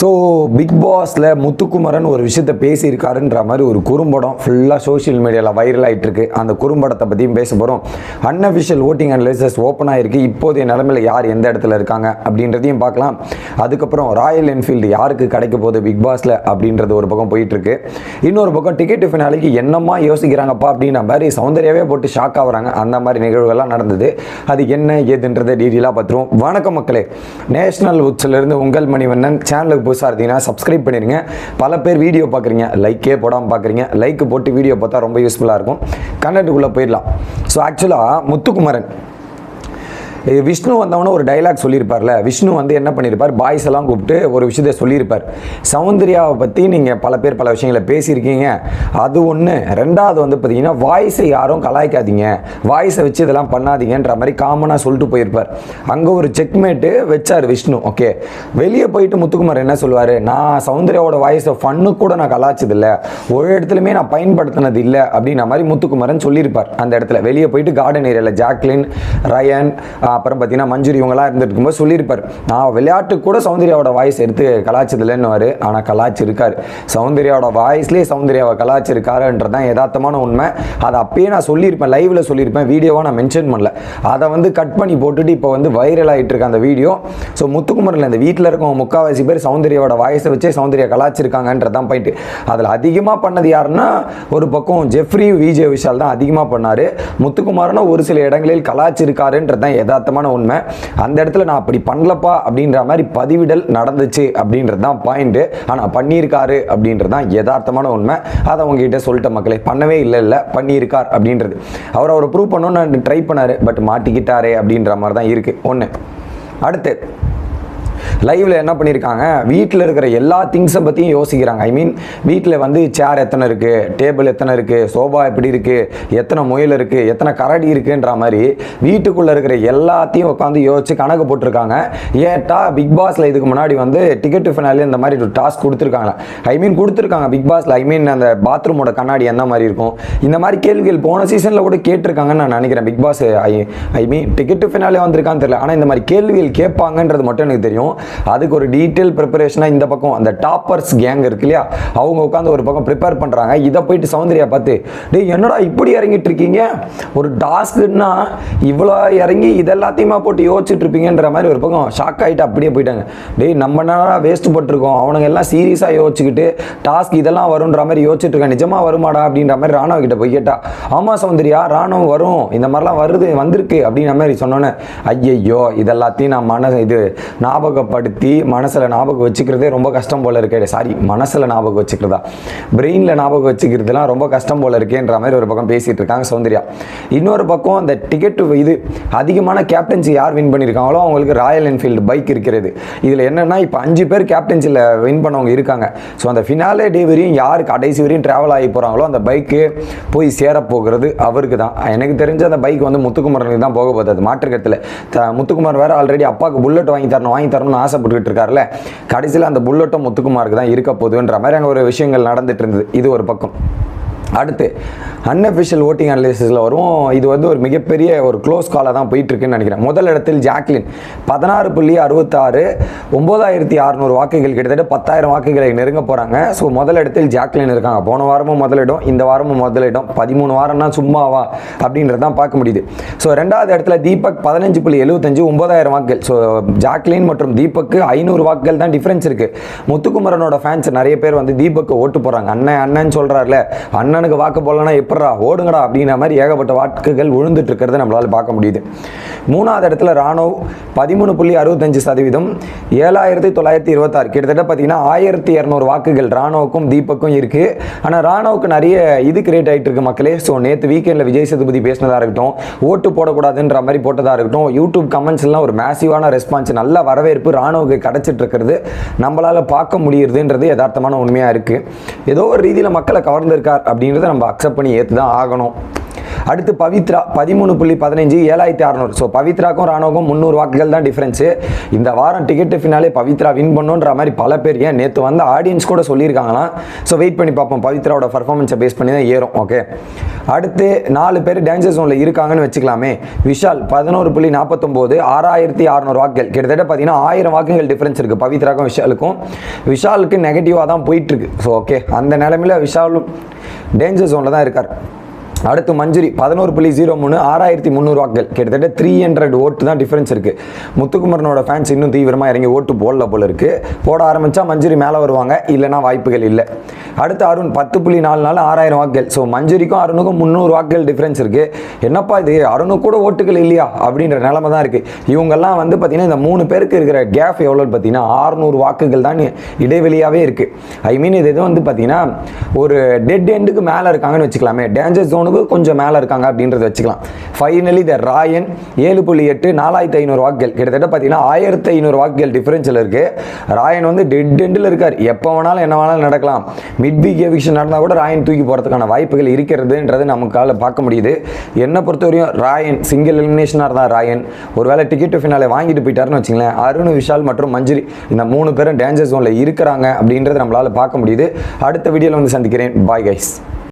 So big பாஸில் முத்துக்குமரன் ஒரு விஷயத்த பேசியிருக்காருன்ற மாதிரி ஒரு குறும்படம் ஃபுல்லாக சோஷியல் மீடியாவில் வைரல் ஆகிட்டுருக்கு அந்த குறும்படத்தை பற்றியும் பேச போகிறோம் அன்அஃபிஷியல் ஓட்டிங் அனலைசஸ் ஓப்பன் ஆகிருக்கு இப்போதைய நிலமையில் யார் எந்த இடத்துல இருக்காங்க அப்படின்றதையும் பார்க்கலாம். அதுக்கப்புறம் ராயல் என்ஃபீல்டு யாருக்கு கிடைக்க போகுது பிக் பாஸில் அப்படின்றது ஒரு பக்கம் போயிட்டுருக்கு. இன்னொரு பக்கம் டிக்கெட் ஃபினாலிக்கு என்னமா யோசிக்கிறாங்கப்பா அப்படின்ற மாதிரி சௌந்தர்யாவே போட்டு ஷாக் ஆகுறாங்க. அந்த மாதிரி நிகழ்வுகள்லாம் நடந்தது. அது என்ன ஏதுன்றதை டீட்டெயிலாக பார்த்துருவோம். வணக்கம் மக்களே. நேஷனல் உச்சிலிருந்து உங்கள் மணிவண்ணன் சேனலுக்கு புதுசாக இருந்தீங்கன்னா சப்ஸ்கிரைப் பண்ணிடுங்க பல பேர் வீடியோ பார்க்குறீங்க லைக்கே போடாமல் பார்க்குறீங்க லைக் போட்டு வீடியோ பார்த்தா ரொம்ப யூஸ்ஃபுல்லாக இருக்கும். கண்டென்ட்டுக்குள்ளே போயிடலாம். ஸோ ஆக்சுவலாக முத்துக்குமரன் விஷ்ணு வந்தவன ஒரு டைலாக் சொல்லியிருப்பார்ல. விஷ்ணு வந்து என்ன பண்ணியிருப்பார்? பாய்ஸ் எல்லாம் கூப்பிட்டு ஒரு விஷயத்த சொல்லியிருப்பார். சௌந்தர்யாவை பற்றி நீங்கள் பல பேர் பல விஷயங்களை பேசியிருக்கீங்க. அது ஒன்று ரெண்டாவது வந்து பார்த்தீங்கன்னா வாய்ஸை யாரும் கலாய்க்காதீங்க. வாய்ஸை வச்சு இதெல்லாம் பண்ணாதீங்கன்ற மாதிரி காமனாக சொல்லிட்டு போயிருப்பார். அங்கே ஒரு செக்மேட்டு வச்சார் விஷ்ணு. ஓகே வெளியே போயிட்டு முத்துக்குமார் என்ன சொல்லுவார்? நான் சௌந்தர்யாவோட வாய்ஸை ஃபன்னு கூட நான் கலாய்ச்சது இல்லை ஒரு இடத்துலையுமே நான் பயன்படுத்தினது இல்லை அப்படின்ற மாதிரி முத்துக்குமரன் சொல்லியிருப்பார் அந்த இடத்துல. வெளியே போயிட்டு கார்டன் ஏரியாவில் ஜாக்லின் ரயன் அப்புறம் பார்த்தீங்கன்னா மஞ்சுரி இவங்கெல்லாம் இருந்துட்டு இருக்கும்போது சொல்லியிருப்பார். நான் விளையாட்டுக்கு கூட சௌந்தர்யாவோட வாய்ஸ் எடுத்து கலாச்சதில்லைன்னுவார் ஆனால் கலாச்சி இருக்கார் சௌந்தர்யாவோட வாய்ஸ்லேயே சௌந்தர்யாவை கலாய்ச்சிருக்காருன்றது தான் யதார்த்தமான உண்மை. அதை அப்பயே நான் சொல்லியிருப்பேன் லைவில் சொல்லியிருப்பேன் வீடியோவாக நான் மென்ஷன் பண்ணல. அதை வந்து கட் பண்ணி போட்டுட்டு இப்போ வந்து வைரல் ஆகிட்டு இருக்க அந்த வீடியோ ஸோ முத்துக்குமரில் இந்த வீட்டில் இருக்கவங்க முக்கால்வாசி பேர் சௌந்தர்யாவோட வாய்ஸை வச்சே சௌந்தர்யா கலாச்சிருக்காங்கன்றது தான் பாயிண்ட் அதில் அதிகமாக பண்ணது யாருன்னா ஒரு பக்கம் ஜெஃப்ரி விஜய் விஷால் தான் அதிகமாக பண்ணார். முத்துக்குமாரனும் ஒரு சில இடங்களில் கலாச்சிருக்காருன்றது தான் யதார்த்தமான உண்மை. அந்த இடத்துல நான் அப்படி பண்ணலப்பா அப்படின்ற மாதிரி பதிவிடல் நடந்துச்சு அப்படின்றது தான் பாயிண்ட்டு ஆனால் பண்ணியிருக்காரு அப்படின்றது தான் யதார்த்தமான உண்மை. அதை உங்ககிட்ட சொல்லிட்ட மக்களே பண்ணவே இல்லை இல்லை பண்ணியிருக்கார் அப்படின்றது. அவர் அவரை ப்ரூவ் பண்ணணும்னு ட்ரை பண்ணார் பட் மாட்டிக்கிட்டாரே அப்படின்ற மாதிரி தான் இருக்குது ஒன்று அடுத்து லைவில் என்ன பண்ணியிருக்காங்க வீட்டில் இருக்கிற எல்லா திங்ஸை பற்றியும் யோசிக்கிறாங்க. ஐ மீன் வீட்டில் வந்து சேர் எத்தனை இருக்குது டேபிள் எத்தனை இருக்குது சோபா எப்படி இருக்குது எத்தனை முயல் இருக்குது எத்தனை கரடி இருக்குன்ற மாதிரி வீட்டுக்குள்ளே இருக்கிற எல்லாத்தையும் உட்காந்து யோசிச்சு கணக்கு போட்டிருக்காங்க. ஏட்டா பிக் பாஸில் இதுக்கு முன்னாடி வந்து டிக்கெட் ஃபினாலே இந்த மாதிரி ஒரு டாஸ்க் கொடுத்துருக்காங்க ஐ மீன் கொடுத்துருக்காங்க பிக் பாஸில் ஐ மீன் அந்த பாத்ரூமோட கண்ணாடி என்ன மாதிரி இருக்கும்? இந்த மாதிரி கேள்விகள் போன சீசனில் கூட கேட்டிருக்காங்கன்னு நான் நினைக்கிறேன். Bigg Boss I I mean ticket finale வந்திருக்கான்னு தெரியல. ஆனால் இந்த மாதிரி கேள்விகள் கேட்பாங்கன்றது மட்டும் எனக்கு தெரியும். அதுக்கு ஒரு டீட்டெயில் ப்ரிப்பரேஷனாக இந்த பக்கம் அந்த டாப்பர்ஸ் கேங் இருக்கு இல்லையா? அவங்க உட்காந்து ஒரு பக்கம் ப்ரிப்பேர் பண்ணுறாங்க இதை போயிட்டு சௌந்தர்யா பார்த்து டேய் என்னடா இப்படி இறங்கிட்டு இருக்கீங்க? ஒரு டாஸ்க்குன்னா இவ்வளோ இறங்கி இதெல்லாத்தையுமா போட்டு யோசிச்சுட்டு இருப்பீங்கன்ற மாதிரி ஒரு பக்கம் ஷாக் ஆகிட்டு அப்படியே போயிட்டாங்க. டேய் நம்ம நேரம் வேஸ்ட் போட்டிருக்கோம். அவனுங்க எல்லாம் சீரியஸாக யோசிச்சுக்கிட்டு டாஸ்க் இதெல்லாம் வரும்ன்ற மாதிரி யோசிச்சுட்டு இருக்கேன் நிஜமாக வருமாடா? அப்படின்ற மாதிரி ராணுவ கிட்ட போய் கேட்டா ஆமாம் சௌந்தர்யா ராணுவம் வரும். இந்த மாதிரிலாம் வருது வந்திருக்கு. அப்படின்ற மாதிரி சொன்னோன்னே ஐயையோ இதெல்லாத்தையும் நான் மன இது ஞாபகப்படுத்தி மனசில் ஞாபகம் வச்சுக்கிறதே ரொம்ப கஷ்டம் போல இருக்கே. சாரி மனசில் ஞாபகம் வச்சுக்கிறதா? பிரெயினில் ஞாபகம் வச்சுக்கிறதுலாம் ரொம்ப கஷ்டம் போல இருக்கேன்ற மாதிரி ஒரு பக்கம் பேசிகிட்டு இருக்காங்க சௌந்தர்யா. இன்னொரு பக்கம் அந்த டிக்கெட் இது அதிகமான கேப்டன்சி யார் வின் பண்ணியிருக்காங்களோ அவங்களுக்கு ராயல் என்ஃபீல்டு பைக் இருக்கிறது. இதில் என்னென்னா இப்போ அஞ்சு பேர் கேப்டன்சியில் வின் பண்ணவங்க இருக்காங்க. ஸோ அந்த ஃபினாலே டே வரையும் யார் கடைசி வரையும் ட்ராவல் ஆகி போகிறாங்களோ அந்த பைக்கு போய் சேரப்போகிறது அவருக்கு தான். எனக்கு தெரிஞ்ச அந்த பைக் வந்து முத்துக்குமரனுக்கு தான் போக போகுது. அது மாற்றுக்கத்தில் முத்துக்குமார் வேறு ஆல்ரெடி அப்பாவுக்கு புல்லட் வாங்கி தரணும் வாங்கி தரணும் தரணும்னு ஆசைப்பட்டுக்கிட்டு இருக்காருல்ல. கடைசியில் அந்த புல்லட்டும் முத்துக்குமாருக்கு தான் இருக்க போகுதுன்ற மாதிரி அங்கே ஒரு விஷயங்கள் நடந்துட்டு இருந்தது. இது ஒரு பக்கம். அடுத்து அன்அஃபிஷியல் ஓட்டிங் அனலிசிஸில் வரும் இது வந்து ஒரு மிகப்பெரிய ஒரு க்ளோஸ் காலாக தான் போயிட்டுருக்குன்னு நினைக்கிறேன். முதல் இடத்தில் ஜாக்லின் பதினாறு புள்ளி அறுபத்தாறு ஒம்பதாயிரத்தி அறநூறு வாக்குகள் கிட்டத்தட்ட பத்தாயிரம் வாக்குகளை நெருங்க போகிறாங்க ஸோ முதல் இடத்தில் ஜாக்லின் இருக்காங்க. போன வாரமும் முதலிடம் இந்த வாரமும் முதலிடம் பதிமூணு வாரம்னா சும்மாவா அப்படின்றது தான் பார்க்க முடியுது. ஸோ ரெண்டாவது இடத்துல தீபக் பதினஞ்சு புள்ளி எழுபத்தஞ்சு ஒம்பதாயிரம் வாக்குகள். ஸோ ஜாக்லின் மற்றும் தீபக்கு ஐநூறு வாக்குகள் தான் டிஃப்ரென்ஸ் இருக்குது முத்துக்குமரனோட ஃபேன்ஸ் நிறைய பேர் வந்து தீபக்கு ஓட்டு போகிறாங்க அண்ணன் அண்ணன் சொல்கிறாருல அண்ணனுக்கு வாக்கு போடலன்னா எப்படா ஓடுங்கடா அப்படிங்கிற மாதிரி ஏகப்பட்ட வாக்குகள் விழுந்துட்டு இருக்கிறத நம்மளால் பார்க்க முடியுது. மூணாவது இடத்துல ராணுவ் பதிமூணு புள்ளி அறுபத்தஞ்சு சதவீதம் ஏழாயிரத்தி தொள்ளாயிரத்தி இருபத்தாறு. கிட்டத்தட்ட பார்த்தீங்கன்னா ஆயிரத்தி இரநூறு வாக்குகள் ராணுவுக்கும் தீபக்கும் இருக்குது ஆனால் ராணுவுக்கு நிறைய இது கிரியேட் ஆகிட்டு இருக்கு மக்களே. ஸோ நேற்று வீக்கெண்டில் விஜய் சேதுபதி பேசினதாக இருக்கட்டும் ஓட்டு போடக்கூடாதுன்ற மாதிரி போட்டதாக இருக்கட்டும் யூடியூப் கமெண்ட்ஸ் எல்லாம் ஒரு மேசிவான ரெஸ்பான்ஸ் நல்ல வரவேற்பு ராணுவுக்கு கிடச்சிட்டு இருக்கிறது நம்மளால் பார்க்க முடியுதுன்றது யதார்த்தமான உண்மையாக இருக்குது ஏதோ ஒரு ரீதியில் மக்களை கவர்ந்திருக்கார் அப்படின்றத நம்ம அக்செப்ட் பண்ணி ஏற்று தான் ஆகணும். அடுத்து பவித்ரா பதிமூணு புள்ளி பதினஞ்சு ஏழாயிரத்தி அறநூறு. ஸோ பவித்ராக்கும் ராணுவக்கும் முந்நூறு வாக்குகள் தான் டிஃப்ரென்ஸு இந்த வாரம் டிக்கெட் ஃபினாலே பவித்ரா வின் பண்ணுன்ற மாதிரி பல பேர் ஏன் நேற்று வந்து ஆடியன்ஸ் கூட சொல்லியிருக்காங்களாம். ஸோ வெயிட் பண்ணி பார்ப்போம். பவித்ராவோட பர்ஃபார்மன்ஸை பேஸ் பண்ணி தான் ஏறும். ஓகே அடுத்து நாலு பேர் டேஞ்சர் ஜோனில் இருக்காங்கன்னு வச்சுக்கலாமே. விஷால் பதினோரு புள்ளி நாற்பத்தொம்போது ஆறாயிரத்தி அறநூறு வாக்குகள். கிட்டத்தட்ட பார்த்தீங்கன்னா ஆயிரம் வாக்குகள் டிஃப்ரென்ஸ் இருக்குது பவித்ராக்கும் விஷாலுக்கும். விஷாலுக்கு நெகட்டிவாக தான் போயிட்டுருக்கு ஸோ ஓகே அந்த நிலமையில விஷாலும் டேஞ்சர் ஜோனில் தான் இருக்கார். அடுத்து மஞ்சுரி பதினோரு புள்ளி ஜீரோ மூணு ஆறாயிரத்தி முந்நூறு வாக்கள் கிட்டத்தட்ட த்ரீ ஹண்ட்ரட் ஓட்டு தான் டிஃபரன்ஸ் இருக்குது முத்துக்குமரனோட ஃபேன்ஸ் இன்னும் தீவிரமாக இறங்கி ஓட்டு போடல போல இருக்குது போட ஆரம்பித்தா மஞ்சுரி மேலே வருவாங்க இல்லைனா வாய்ப்புகள் இல்லை. அடுத்து அருண் பத்து புள்ளி நாலு நாள் ஆறாயிரம் வாக்குகள். ஸோ மஞ்சுரிக்கும் அருணுக்கும் முந்நூறு வாக்குகள் டிஃப்ரென்ஸ் இருக்குது என்னப்பா இது? அருணுக்கு கூட ஓட்டுகள் இல்லையா? அப்படின்ற நிலமை தான் இருக்குது இவங்கெல்லாம் வந்து பார்த்திங்கன்னா இந்த மூணு பேருக்கு இருக்கிற கேப் எவ்வளோன்னு பார்த்தீங்கன்னா ஆறுநூறு வாக்குகள் தான் இடைவெளியாகவே இருக்குது ஐ மீன் இது எதுவும் வந்து பார்த்திங்கன்னா ஒரு டெட் எண்டுக்கு மேலே இருக்காங்கன்னு வச்சுக்கலாமே. டேஞ்சர் ஜோனுக்கு கொஞ்சம் மேலே இருக்காங்க அப்படின்றத வச்சுக்கலாம். ஃபைனலி த ராயன் ஏழு புள்ளி எட்டு நாலாயிரத்தி ஐநூறு வாக்குகள். கிட்டத்தட்ட பார்த்தீங்கன்னா ஆயிரத்தி ஐநூறு வாக்குகள் டிஃபரன்ஸில் இருக்குது ராயன் வந்து டெட் எண்டில் இருக்கார். எப்போ வேணாலும் என்ன வேணாலும் நடக்கலாம். மிட் வீக் எவிக்ஷன் நடந்தால் கூட ராயன் தூக்கி போகிறதுக்கான வாய்ப்புகள் இருக்கிறதுன்றது நமக்கால பார்க்க முடியுது. என்னை பொறுத்தவரையும் ராயன் சிங்கிள் எலிமினேஷனாக இருந்தால் ராயன் ஒருவேளை டிக்கெட் ஃபினாலே வாங்கிட்டு போயிட்டாருன்னு வச்சுங்களேன் அருண் விஷால் மற்றும் மஞ்சுரி இந்த மூணு பேரும் டேஞ்சர் ஜோனில் இருக்கிறாங்க அப்படின்றத நம்மளால் பார்க்க முடியுது. அடுத்த வீடியோவில் வந்து சந்திக்கிறேன். Bye guys